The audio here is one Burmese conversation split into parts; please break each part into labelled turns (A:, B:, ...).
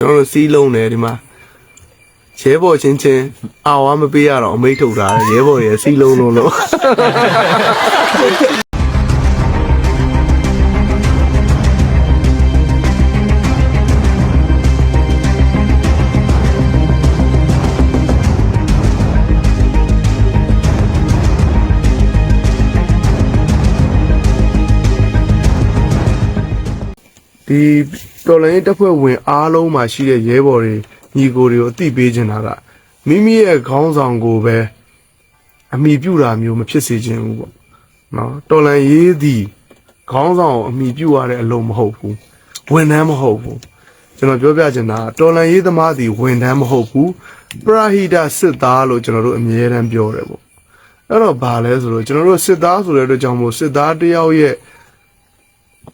A: ကျွန်တော်တို့စီးလုံးတယ်ဒီမှာရဲဘော်ချင်းချင်းအာဝါမပေးရတော့အမိတ်ထုတ်တာရဲဘော်ရဲ့စီးလုံးလုံးလို့ ဒီတော်လိုင်းတပ်ဖွဲ့ဝင်အားလုံးမှာရှိတဲ့ရဲဘော်တွေညီကိုတွေကိုအသိပေးချင်တာကမိမိရဲ့ခေါင်းဆောင်ကိုပဲအမိပြုတာမျိုးမဖြစ်စေချင်ဘူးပေါ့နော်တော်လိုင်းရေးသည်ခေါင်းဆောင်ကိုအမိပြုရတဲ့အလုံးမဟုတ်ဘူးဝန်ထမ်းမဟုတ်ဘူးကျွန်တော်ပြောပြချင်တာကတော်လိုင်းရေးသမားသည်ဝန်ထမ်းမဟုတ်ဘူးပရဟိတစစ်သားလို့ကျွန်တော်တို့အမြဲတမ်းပြောတယ်ပေါ့အဲ့တော့ဘာလဲဆိုတော့ကျွန်တော်တို့စစ်သားဆိုတဲ့အတွက်ကြောင့်မို့စစ်သားတယောက်ရဲ့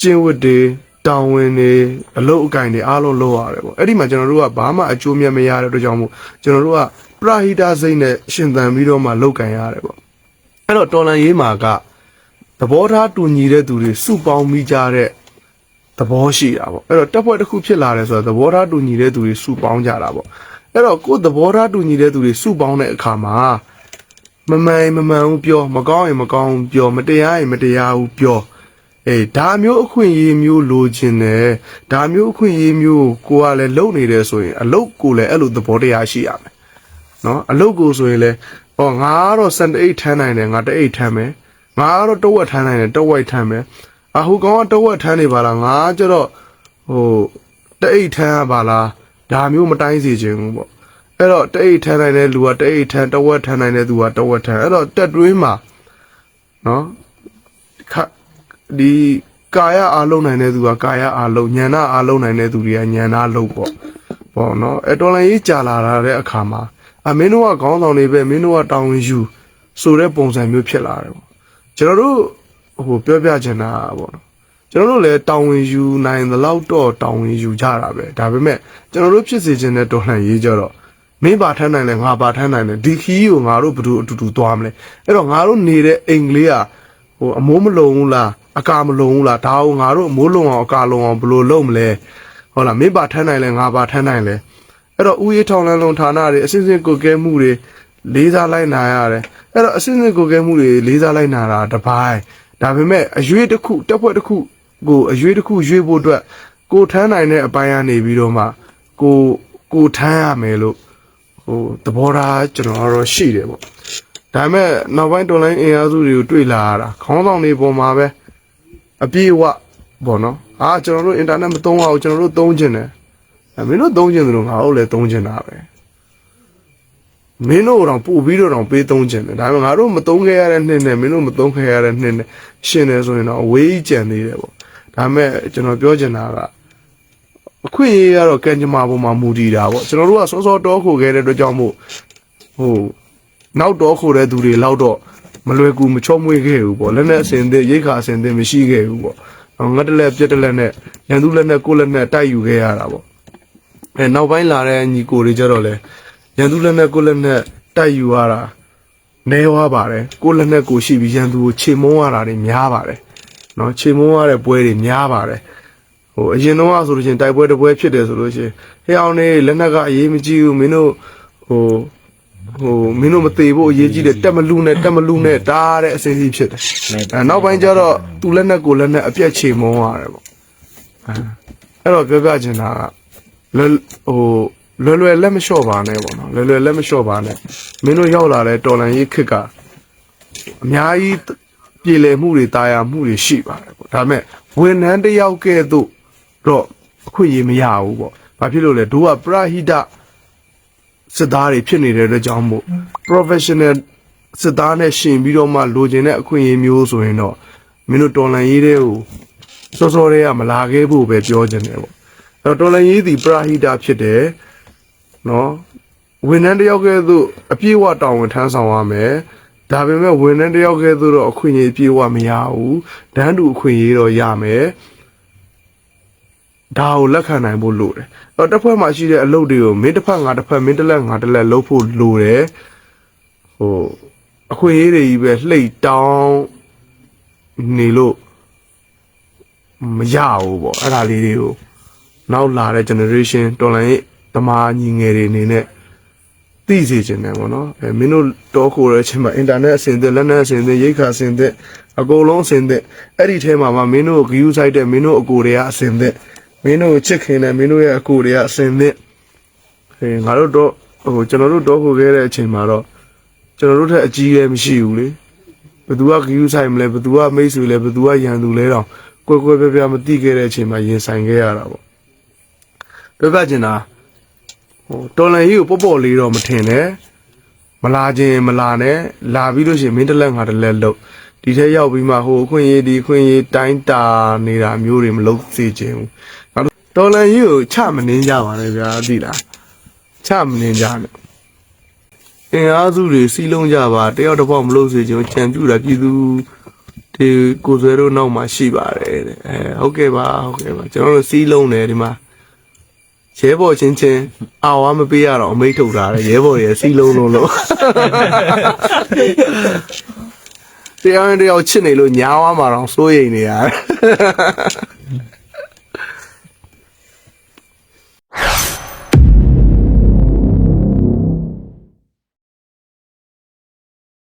A: ကျင့်ဝတ်တွေ တောင်းဝင်တွေအလုပ်အကင်တွေအားလုံးလုပ်ရတယ်ပေါ့အဲ့ဒီမှာကျွန်တော်တို့ကဘာမှအကျိုးမြတ်မရတဲ့အတွက်ကြောင့်မို့ကျွန်တော်တို့ကပရဟိတစိတ်နဲ့ရှင်သန်ပြီးတော့မှလုပ်ကင်ရတယ်ပေါ့အဲ့တော့တော်လန်ရေးမှာကသဘောထားတူညီတဲ့သူတွေစုပေါင်းမိကြတဲ့သဘောရှိတာပေါ့အဲ့တော့တက်ဖွဲ့တစ်ခုဖြစ်လာတယ်ဆိုတော့သဘောထားတူညီတဲ့သူတွေစုပေါင်းကြတာပေါ့အဲ့တော့ကိုယ်သဘောထားတူညီတဲ့သူတွေစုပေါင်းတဲ့အခါမှာမမှန်ရင်မမှန်ဘူးပြောမကောင်းရင်မကောင်းဘူးပြောမတရားရင်မတရားဘူးပြော အေးဒါမျိုးအခွင့်အရေးမျိုးလိုချင်တယ်ဒါမျိုးအခွင့်အရေးမျိုးကိုကလည်းလုံနေတယ်ဆိုရင်အလုတ်ကိုလည်းအဲ့လိုသဘောတရားရှိရမယ်နော်အလုတ်ကိုဆိုရင်လည်းဟောငါကတော့စန်တအိတ်ထမ်းနိုင်တယ်ငါတအိတ်ထမ်းမယ်ငါကတော့တဝက်ထမ်းနိုင်တယ်တဝက်ထမ်းမယ်အဟိုကောင်ကတဝက်ထမ်းနေပါလားငါကျတော့ဟိုတအိတ်ထမ်းရပါလားဒါမျိုးမတိုင်းစီခြင်းဘူးပေါ့အဲ့တော့တအိတ်ထမ်းနိုင်တဲ့လူကတအိတ်ထမ်းတဝက်ထမ်းနိုင်တဲ့သူကတဝက်ထမ်းအဲ့တော့တက်တွင်းမှာနော်ခ ဒီကာယအားလုံးနိုင်တဲ့သူကကာယအားလုံးဉာဏအားလုံးနိုင်တဲ့သူတွေကဉာဏအားလုံးပေါ့ပေါ့နော်အဲတော်လိုင်းကြီးကြာလာတဲ့အခါမှာအမင်းတို့ကခေါင်းဆောင်တွေပဲမင်းတို့ကတောင်းဝင်ယူဆိုတဲ့ပုံစံမျိုးဖြစ်လာတယ်ပေါ့ကျွန်တော်တို့ဟိုပြောပြချင်တာပေါ့နော်ကျွန်တော်တို့လည်းတောင်းဝင်ယူနိုင်သလောက်တော့တောင်းဝင်ယူကြတာပဲဒါပေမဲ့ကျွန်တော်တို့ဖြစ်စေချင်တဲ့တော်လှန်ရေးကြတော့မင်းပါထမ်းနိုင်လဲငါပါထမ်းနိုင်တယ်ဒီခီးကိုငါတို့ဘယ်သူအတူတူသွားမလဲအဲ့တော့ငါတို့နေတဲ့အိမ်ကလေးကဟိုအမိုးမလုံဘူးလား အကာမလုံဘူးလားဒါကိုငါတို့အမိုးလုံအောင်အကာလုံအောင်ဘယ်လိုလုပ်မလဲဟုတ်လားမင်းပါထမ်းနိုင်လဲငါပါထမ်းနိုင်လဲအဲ့တော့ဥယျာဉ်ထောင်လန်းလုံးဌာနတွေအစစ်စစ်ကိုကဲမှုတွေလေးစားလိုက်နာရတယ်အဲ့တော့အစစ်စစ်ကိုကဲမှုတွေလေးစားလိုက်နာတာတစ်ပိုင်းဒါပေမဲ့အရွေးတစ်ခုတက်ဖွဲ့တစ်ခုကိုအရွေးတစ်ခုရွေးဖို့အတွက်ကိုထမ်းနိုင်တဲ့အပိုင်းကနေပြီးတော့မှကိုကိုထမ်းရမယ်လို့ဟိုသဘောထားကျွန်တော်ကတော့ရှိတယ်ပေါ့ဒါပေမဲ့နောက်ပိုင်းတော်လိုင်းအင်အားစုတွေကိုတွေ့လာရတာခေါင်းဆောင်တွေပေါ်မှာပဲ အပြည့်အဝပေါ့နော်အာကျွန်တော်တို့အင်တာနက်မသုံးအောင်ကျွန်တော်တို့သုံးကျင်တယ်အဲမင်းတို့သုံးကျင်သလိုငါတို့လည်းသုံးကျင်တာပဲမင်းတို့တော့ပို့ပြီးတော့တော့ပေးသုံးကျင်တယ်ဒါပေမဲ့ငါတို့မသုံးခဲ့ရတဲ့နှစ်နဲ့မင်းတို့မသုံးခဲ့ရတဲ့နှစ်နဲ့ရှင်တယ်ဆိုရင်တော့အဝေးကြီးကျန်သေးတယ်ပေါ့ဒါပေမဲ့ကျွန်တော်ပြောချင်တာကအခွင့်အရေးကတော့ကံကြမ္မာပေါ်မှာမူတည်တာပေါ့ကျွန်တော်တို့ကစောစောတောခိုခဲ့တဲ့အတွက်ကြောင့်မို့ဟိုနောက်တော့ခိုတဲ့သူတွေလောက်တော့ မလွယ်ကူမချောမွေ့ခဲ့ဘူးပေါ့လက်နဲ့အစင်သစ်ရိတ်ခါအစင်သစ်မရှိခဲ့ဘူးပေါ့အော်ငတ်တလက်ပြက်တလက်နဲ့ရန်သူလက်နဲ့ကိုယ်လက်နဲ့တိုက်ယူခဲ့ရတာပေါ့အဲနောက်ပိုင်းလာတဲ့ညီကိုတွေကြတော့လေရန်သူလက်နဲ့ကိုယ်လက်နဲ့တိုက်ယူရတာနေဝါပါတယ်ကိုယ်လက်နဲ့ကိုယ်ရှိပြီးရန်သူကိုခြေမုံရတာတွေများပါတယ်နော်ခြေမုံရတဲ့ပွဲတွေများပါတယ်ဟိုအရင်တော့ဆိုလို့ချင်းတိုက်ပွဲတစ်ပွဲဖြစ်တယ်ဆိုလို့ချင်းဟဲ့အောင်နေလက်နက်ကအရေးမကြီးဘူးမင်းတို့ဟို ဟိုမင်းတို့မသေးဖို့အရေးကြီးတယ်တက်မလူနဲ့တက်မလူနဲ့တားတဲ့အစင်းစီဖြစ်တယ်အဲနောက်ပိုင်းကျတော့သူလက်နဲ့ကိုလက်နဲ့အပြက်ချေမုန်းရတယ်ပေါ့အဲအဲ့တော့ပြောပြချင်တာကလွယ်ဟိုလွယ်လွယ်လက်မလျှော့ပါနဲ့ပေါ့နော်လွယ်လွယ်လက်မလျှော့ပါနဲ့မင်းတို့ရောက်လာတဲ့တော်လန်ရေးခစ်ကအများကြီးပြည်လည်မှုတွေတာယာမှုတွေရှိပါတယ်ပေါ့ဒါပေမဲ့ဝန်ထမ်းတစ်ယောက်ကဲ့သို့တော့အခွင့်အရေးမရဘူးပေါ့ဘာဖြစ်လို့လဲတို့ကပရဟိတ စစ်သားတွေဖြစ်နေတဲ့အတွက်ကြောင့်မို့ professional စစ်သားနဲ့ရှင်ပြီးတော့မှလိုချင်တဲ့အခွင့်အရေးမျိုးဆိုရင်တော့မင်းတို့တော်လန်ရေးတဲ့ကိုစောစောတည်းကမလာခဲ့ဖို့ပဲပြောချင်တယ်ပေါ့အဲ့တော့တော်လန်ရေးသည်ပရာဟိတာဖြစ်တယ်နော်ဝန်ထမ်းတစ်ယောက်ကဲ့သို့အပြည့်အဝတောင်းဝန်ထမ်းဆောင်ရမယ်ဒါပေမဲ့ဝန်ထမ်းတစ်ယောက်ကဲ့သို့တော့အခွင့်အရေးအပြည့်အဝမရဘူးဒန်းတူအခွင့်အရေးတော့ရမယ် ဒါကိုလက်ခံနိုင်ဖို့လိုတယ်။အဲ့တော့တစ်ဖက်မှာရှိတဲ့အလုပ်တွေကိုမင်းတစ်ဖက်ငါတစ်ဖက်မင်းတစ်လက်ငါတစ်လက်လုပ်ဖို့လိုတယ်။ဟိုအခွင့်အရေးတွေကြီးပဲလှိတ်တောင်းနေလို့မရဘူးပေါ့အဲ့ဒါလေးတွေကိုနောက်လာတဲ့ generation တော်လိုင်းရေးတမားညီငယ်တွေအနေနဲ့သိစေချင်တယ်ပေါ့နော်အဲမင်းတို့တောခိုတဲ့အချိန်မှာ internet အဆင်သင့်လက်နက်အဆင်သင့်ရိတ်ခါအဆင်သင့်အကုန်လုံးအဆင်သင့်အဲ့ဒီထဲမှာမှမင်းတို့ view site တဲ့မင်းတို့အကိုတွေကအဆင်သင့် မင်းတို့ချစ်ခင်တဲ့မင်းတို့ရဲ့အကိုတွေကအဆင်သင့်အဲငါတို့တော့ဟိုကျွန်တော်တို့တောခိုခဲ့တဲ့အချိန်မှာတော့ကျွန်တော်တို့ထက်အကြီးလည်းမရှိဘူးလေဘယ်သူက view site မလဲဘယ်သူကမိတ်ဆွေလဲဘယ်သူကရန်သူလဲတော့ကွယ်ကွယ်ပြားပြားမသိခဲ့တဲ့အချိန်မှာရင်ဆိုင်ခဲ့ရတာပေါ့ပြောပြချင်တာဟိုတော်လန်ကြီးကိုပေါ့ပေါ့လေးတော့မထင်နဲ့မလာခြင်းမလာနဲ့လာပြီးလို့ရှိရင်မင်းတစ်လက်ငါတစ်လက်လို့ဒီထက်ရောက်ပြီးမှဟိုအခွင့်အရေးဒီအခွင့်အရေးတိုင်းတာနေတာမျိုးတွေမလုပ်စေချင်ဘူးနောက် တော့တော်လန်ကြီးကိုချမနှင်းကြပါနဲ့ဗျာသိလားချမနှင်းကြနဲ့အင်အားစုတွေစီးလုံးကြပါတယောက်တစ်ပေါက်မလုပ်စေချင်ဘူးကြံပြူတာပြည်သူဒီကိုယ်ဆွဲတို့နောက်မှာရှိပါတယ်တဲ့အဲဟုတ်ကဲ့ပါဟုတ်ကဲ့ပါကျွန်တော်တို့စီးလုံးတယ်ဒီမှာရဲဘော်ချင်းချင်းအာဝါမပေးရတော့အမိတ်ထုတ်တာလေရဲဘော်ရဲ့စီလုံးလုံးလို့တရားရင်တရားချစ်နေလို့ညားဝါမှာတော့စိုးရိမ်နေရတယ်